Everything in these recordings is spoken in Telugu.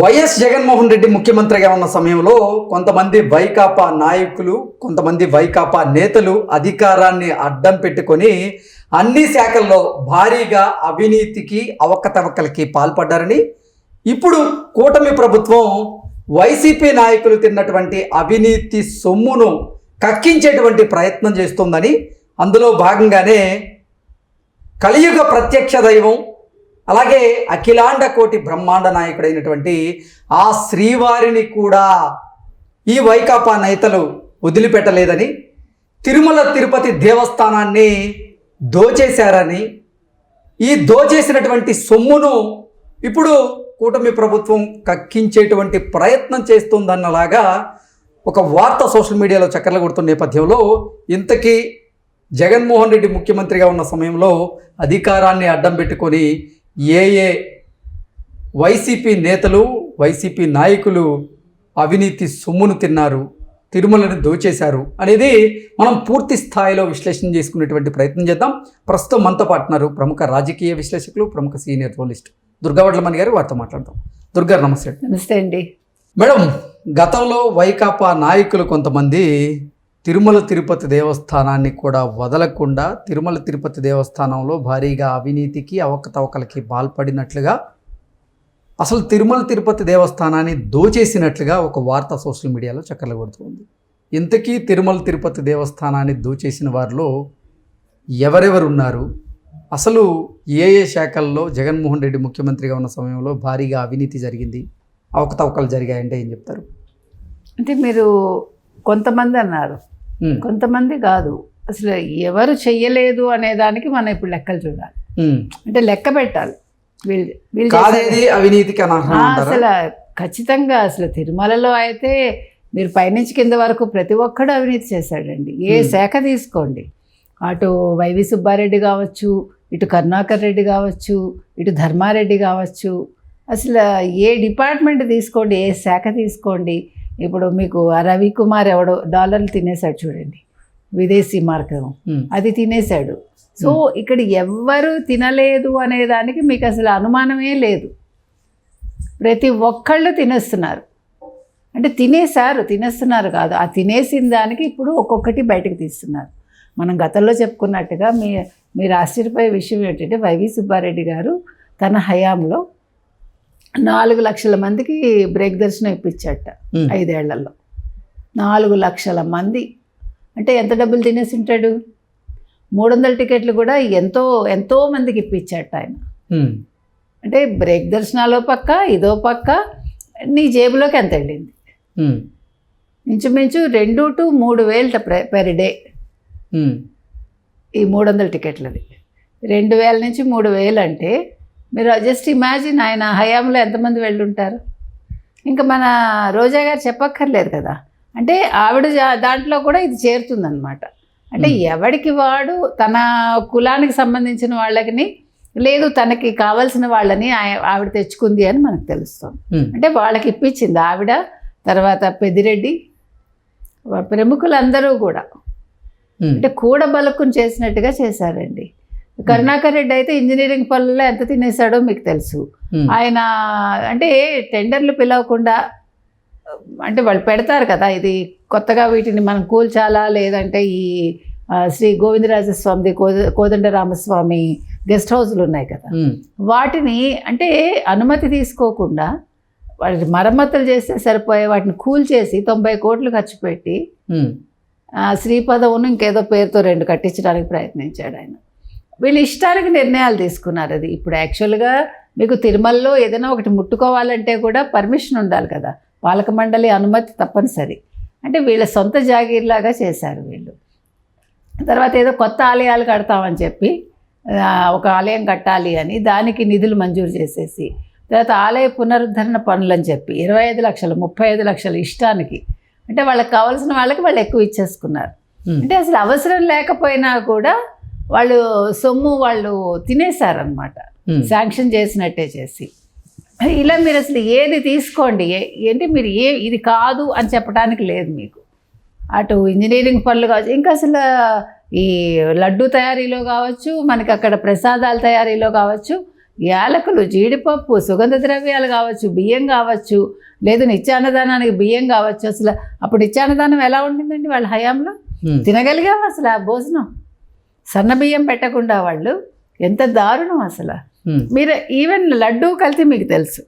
వైఎస్ జగన్మోహన్ రెడ్డి ముఖ్యమంత్రిగా ఉన్న సమయంలో కొంతమంది వైకాపా నాయకులు కొంతమంది వైకాపా నేతలు అధికారాన్ని అడ్డం పెట్టుకొని అన్ని శాఖల్లో భారీగా అవినీతికి అవకతవకలకి పాల్పడ్డారని. ఇప్పుడు కూటమి ప్రభుత్వం వైసీపీ నాయకులు తిన్నటువంటి అవినీతి సొమ్మును కక్కించేటువంటి ప్రయత్నం చేస్తుందని. అందులో భాగంగానే కలియుగ ప్రత్యక్ష దైవం అలాగే అఖిలాండ కోటి బ్రహ్మాండ నాయకుడైనటువంటి ఆ శ్రీవారిని కూడా ఈ వైకాపా నేతలు వదిలిపెట్టలేదని తిరుమల తిరుపతి దేవస్థానాన్ని దోచేశారని ఈ దోచేసినటువంటి సొమ్మును ఇప్పుడు కూటమి ప్రభుత్వం కక్కించేటువంటి ప్రయత్నం చేస్తుందన్నలాగా ఒక వార్త సోషల్ మీడియాలో చక్కర్లు కొడుతున్న నేపథ్యంలో ఇంతకీ జగన్మోహన్ రెడ్డి ముఖ్యమంత్రిగా ఉన్న సమయంలో అధికారాన్ని అడ్డం పెట్టుకొని ఏ ఏ వైసీపీ నేతలు వైసీపీ నాయకులు అవినీతి సొమ్మును తిన్నారు తిరుమలని దోచేశారు అనేది మనం పూర్తి స్థాయిలో విశ్లేషణ చేసుకునేటువంటి ప్రయత్నం చేద్దాం. ప్రస్తుతం మనతో పాటున్నారు ప్రముఖ రాజకీయ విశ్లేషకులు ప్రముఖ సీనియర్ జర్నలిస్ట్ దుర్గావడ్లమణి గారు. వారితో మాట్లాడదాం. దుర్గా నమస్తే. నమస్తే అండి. మేడం గతంలో వైకాపా నాయకులు కొంతమంది తిరుమల తిరుపతి దేవస్థానాన్ని కూడా వదలకుండా తిరుమల తిరుపతి దేవస్థానంలో భారీగా అవినీతికి అవకతవకలకి పాల్పడినట్లుగా అసలు తిరుమల తిరుపతి దేవస్థానాన్ని దోచేసినట్లుగా ఒక వార్త సోషల్ మీడియాలో చక్కర్లు కొడుతుంది ఇంతకీ తిరుమల తిరుపతి దేవస్థానాన్ని దోచేసిన వారిలో ఎవరెవరు ఉన్నారు అసలు ఏ ఏ శాఖల్లో జగన్మోహన్ రెడ్డి ముఖ్యమంత్రిగా ఉన్న సమయంలో భారీగా అవినీతి జరిగింది? అవకతవకలు జరిగాయంటే ఏం చెప్తారు? అంటే మీరు కొంతమంది అన్నారు. కొంతమంది కాదు. అసలు ఎవరు చెయ్యలేదు అనే దానికి మనం ఇప్పుడు లెక్కలు చూడాలి. అంటే లెక్క పెట్టాలి. అవినీతికి అంటారా అసలు ఖచ్చితంగా అసలు తిరుమలలో అయితే మీరు పైనుంచి కింద వరకు ప్రతి ఒక్కడు అవినీతి చేశాడండి. ఏ. శాఖ తీసుకోండి. అటు వైవి సుబ్బారెడ్డి కావచ్చు ఇటు కరుణాకర్ రెడ్డి కావచ్చు ఇటు ధర్మారెడ్డి కావచ్చు. అసలు ఏ డిపార్ట్మెంట్ తీసుకోండి ఏ శాఖ తీసుకోండి ఇప్పుడు మీకు ఆ రవికుమార్ ఎవడో డాలర్లు తినేశాడు చూడండి. విదేశీ మార్గం. అది తినేశాడు. సో ఇక్కడ ఎవ్వరు తినలేదు అనే దానికి మీకు అసలు అనుమానమే లేదు. ప్రతి ఒక్కళ్ళు తినేస్తున్నారు. అంటే తినేశారు తినేస్తున్నారు కాదు. ఆ తినేసిన దానికి ఇప్పుడు ఒక్కొక్కటి బయటకు తీస్తున్నారు. మనం గతంలో చెప్పుకున్నట్టుగా మీ మీరు ఆశ్చర్యపోయే విషయం ఏంటంటే వైవి సుబ్బారెడ్డి గారు తన హయాంలో నాలుగు లక్షల మందికి బ్రేక్ దర్శనం ఇప్పించట ఐదేళ్ళలో. నాలుగు లక్షల మంది. అంటే ఎంత డబ్బులు తినేసి ఉంటాడు మూడు వందల టికెట్లు కూడా ఎంతో ఎంతో మందికి ఇప్పించాట ఆయన. అంటే బ్రేక్ దర్శనాలో పక్క ఇదో పక్క నీ జేబులోకి ఎంత వెళ్ళింది? ఇంచుమించు రెండు టు మూడు వేలు పెర్ డే ఈ మూడు వందల టికెట్లది. రెండు వేల నుంచి మూడు వేలు అంటే మీరు జస్ట్ ఇమాజిన్ ఆయన హయాంలో ఎంతమంది వెళ్ళుంటారు? ఇంకా మన రోజా గారు చెప్పక్కర్లేదు కదా. అంటే ఆవిడ దాంట్లో కూడా ఇది చేరుతుందన్నమాట. అంటే. ఎవడికి వాడు తన కులానికి సంబంధించిన వాళ్ళకి లేదు తనకి కావాల్సిన వాళ్ళని ఆవిడ తెచ్చుకుంది అని మనకు తెలుస్తుంది. అంటే వాళ్ళకి ఇప్పించింది ఆవిడ తర్వాత పెద్దిరెడ్డి వా- ప్రముఖులందరూ కూడా. అంటే కూడబలుకుని చేసినట్టుగా చేశారండి. కరుణాకర్ రెడ్డి అయితే ఇంజనీరింగ్ పనుల్లో ఎంత తినేశాడో మీకు తెలుసు. ఆయన అంటే టెండర్లు పిలవకుండా అంటే వాళ్ళు పెడతారు కదా ఇది కొత్తగా వీటిని మనం కూల్చాలా? లేదంటే ఈ శ్రీ గోవిందరాజస్వామిది కోద కోదండరామస్వామి గెస్ట్ హౌస్లు ఉన్నాయి కదా. వాటిని అంటే అనుమతి తీసుకోకుండా వాటి మరమ్మతులు చేస్తే సరిపోయే వాటిని కూల్చేసి తొంభై కోట్లు ఖర్చు పెట్టి శ్రీపదవును ఇంకేదో పేరుతో రెండు కట్టించడానికి ప్రయత్నించాడు ఆయన. వీళ్ళు ఇష్టానికి నిర్ణయాలు తీసుకున్నారు అది. ఇప్పుడు యాక్చువల్గా మీకు తిరుమలలో ఏదైనా ఒకటి ముట్టుకోవాలంటే కూడా పర్మిషన్ ఉండాలి కదా. పాలక మండలి అనుమతి తప్పనిసరి. అంటే వీళ్ళ సొంత జాగీర్లాగా చేశారు వీళ్ళు. తర్వాత ఏదో కొత్త ఆలయాలు కడతామని చెప్పి ఒక ఆలయం కట్టాలి అని దానికి నిధులు మంజూరు చేసేసి తర్వాత ఆలయ పునరుద్ధరణ పనులని చెప్పి ఇరవై ఐదు లక్షలు ముప్పై ఐదు లక్షలు ఇష్టానికి. అంటే వాళ్ళకి కావాల్సిన వాళ్ళకి వాళ్ళు ఎక్కువ ఇచ్చేసుకున్నారు. అంటే అసలు అవసరం లేకపోయినా కూడా వాళ్ళు సొమ్ము వాళ్ళు తినేశారనమాట శాంక్షన్ చేసినట్టే చేసి. ఇలా మీరు అసలు ఏది తీసుకోండి? ఏంటి మీరు ఏ ఇది కాదు అని చెప్పడానికి లేదు మీకు. అటు ఇంజనీరింగ్ పనులు కావచ్చు ఇంకా అసలు ఈ లడ్డు తయారీలో కావచ్చు మనకి అక్కడ ప్రసాదాల తయారీలో కావచ్చు యాలకులు జీడిపప్పు సుగంధ ద్రవ్యాలు కావచ్చు బియ్యం కావచ్చు లేదు నిత్యాన్నదానానికి బియ్యం కావచ్చు అసలు అప్పుడు నిత్యాన్నదానం ఎలా ఉండిందండి వాళ్ళ హయాంలో? ఉమ్, తినగలిగాం అసలు ఆ భోజనం? సన్న బియ్యం పెట్టకుండా వాళ్ళు ఎంత దారుణం అసలు. మీరు ఈవెన్ లడ్డూ కలిసి మీకు తెలుసు.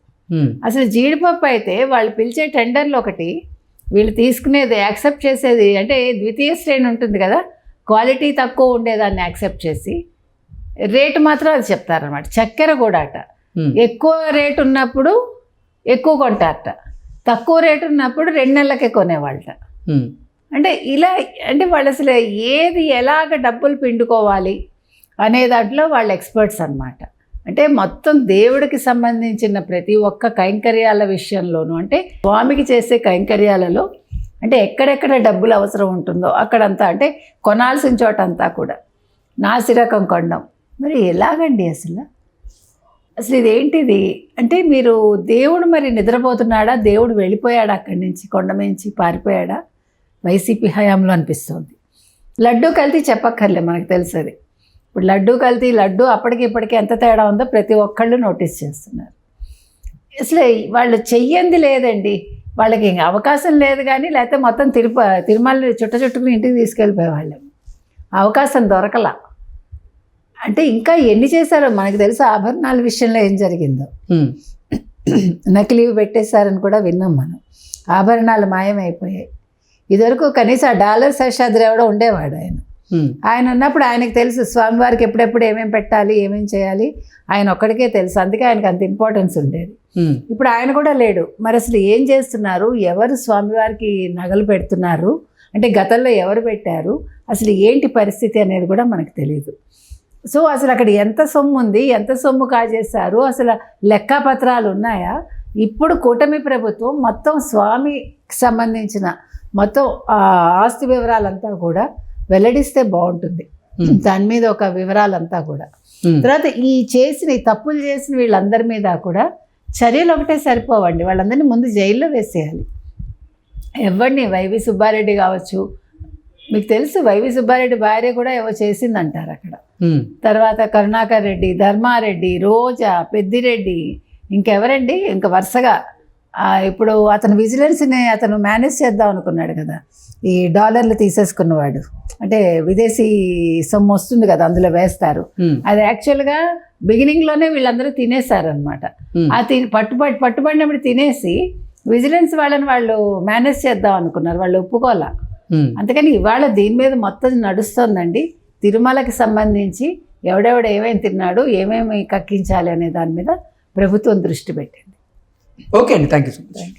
అసలు జీడిపప్పు అయితే వాళ్ళు పిలిచే టెండర్లు ఒకటి వీళ్ళు తీసుకునేది యాక్సెప్ట్ చేసేది అంటే ద్వితీయ శ్రేణి ఉంటుంది కదా క్వాలిటీ తక్కువ ఉండేదాన్ని యాక్సెప్ట్ చేసి రేటు మాత్రం అది చెప్తారనమాట చక్కెర కూడా అట. ఎక్కువ రేటు ఉన్నప్పుడు ఎక్కువ కొంటారట. తక్కువ రేటు ఉన్నప్పుడు రెండు నెలలకే కొనేవాళ్ళట. అంటే ఇలా అంటే వాళ్ళు అసలు ఏది ఎలాగ డబ్బులు పిండుకోవాలి అనే దాంట్లో వాళ్ళు ఎక్స్పర్ట్స్ అన్నమాట. అంటే మొత్తం దేవుడికి సంబంధించిన ప్రతి ఒక్క కైంకర్యాల విషయంలోనూ అంటే స్వామికి చేసే కైంకర్యాలలో అంటే ఎక్కడెక్కడ డబ్బులు అవసరం ఉంటుందో అక్కడంతా అంటే కొనాల్సిన చోట అంతా కూడా. నాసిరకం కొండం. మరి ఎలాగండి అసలు? అసలు ఇదేంటిది? అంటే మీరు దేవుడు మరి నిద్రపోతున్నాడా? దేవుడు వెళ్ళిపోయాడా అక్కడి నుంచి? కొండ నుంచి పారిపోయాడా? వైసీపీ హయాంలో అనిపిస్తుంది. లడ్డు కల్తీ చెప్పక్కర్లే మనకు తెలుసు అది ఇప్పుడు లడ్డు కల్తీ లడ్డు అప్పటికి ఇప్పటికి ఎంత తేడా ఉందో ప్రతి ఒక్కళ్ళు నోటీస్ చేస్తున్నారు. అసలు వాళ్ళు చెయ్యంది లేదండి. వాళ్ళకి ఇంక అవకాశం లేదు కానీ లేకపోతే మొత్తం తిరుప తిరుమల చుట్ట చుట్టుకుని ఇంటికి తీసుకెళ్ళిపోయేవాళ్ళం. అవకాశం దొరకలా. అంటే ఇంకా ఎన్ని చేశారో మనకు తెలుసు ఆభరణాల విషయంలో ఏం జరిగిందో. నకిలీవి పెట్టేశారని కూడా విన్నాం మనం. ఆభరణాలు మాయమైపోయాయి. ఇదివరకు కనీసం డాలర్ శేషాద్రి ఎవడో ఉండేవాడు ఆయన. ఆయన ఉన్నప్పుడు ఆయనకు తెలుసు స్వామివారికి ఎప్పుడెప్పుడు ఏమేమి పెట్టాలి ఏమేమి చేయాలి ఆయన ఒక్కడికే తెలుసు. అందుకే ఆయనకు అంత ఇంపార్టెన్స్ ఉండేది. ఇప్పుడు ఆయన కూడా లేడు. మరి అసలు ఏం చేస్తున్నారు? ఎవరు స్వామివారికి నగలు పెడుతున్నారు? అంటే గతంలో ఎవరు పెట్టారు? అసలు ఏంటి పరిస్థితి అనేది కూడా మనకు తెలియదు సో అసలు అక్కడ ఎంత సొమ్ము ఉంది? ఎంత సొమ్ము కాజేశారు? అసలు లెక్కపత్రాలు ఉన్నాయా? ఇప్పుడు కూటమి ప్రభుత్వం మొత్తం స్వామికి సంబంధించిన మొత్తం ఆ ఆస్తి వివరాలంతా కూడా వెల్లడిస్తే బాగుంటుంది. దాని మీద ఒక వివరాలంతా కూడా. తర్వాత ఈ చేసిన ఈ తప్పులు చేసిన వీళ్ళందరి మీద కూడా చర్యలు ఒకటే సరిపోవండి. వాళ్ళందరినీ ముందు జైల్లో వేసేయాలి. ఎవరిని వైవి సుబ్బారెడ్డి కావచ్చు మీకు తెలుసు వైవి సుబ్బారెడ్డి భార్య కూడా ఏవో చేసిందంటారు అక్కడ. తర్వాత కరుణాకర్ రెడ్డి ధర్మారెడ్డి రోజా పెద్దిరెడ్డి ఇంకెవరండి? ఇంకా వరుసగా ఇప్పుడు అతను విజిలెన్స్ని అతను మేనేజ్ చేద్దాం అనుకున్నాడు కదా. ఈ డాలర్లు తీసేసుకున్నవాడు. అంటే విదేశీ సొమ్ము వస్తుంది కదా అందులో వేస్తారు. అది యాక్చువల్గా బిగినింగ్లోనే వీళ్ళందరూ తినేశారనమాట ఆ తిని పట్టుబడి పట్టుబడినప్పుడు తినేసి విజిలెన్స్ వాళ్ళని వాళ్ళు మేనేజ్ చేద్దాం అనుకున్నారు. వాళ్ళు ఒప్పుకోలే. అందుకని ఇవాళ దీని మీద మొత్తం నడుస్తోందండి. తిరుమలకి సంబంధించి ఎవడెవడు ఏమేమి తిన్నాడు ఏమేమి కక్కించాలి అనే దాని మీద ప్రభుత్వం దృష్టి పెట్టింది. ఓకే అండి థ్యాంక్ యూ సో మచ్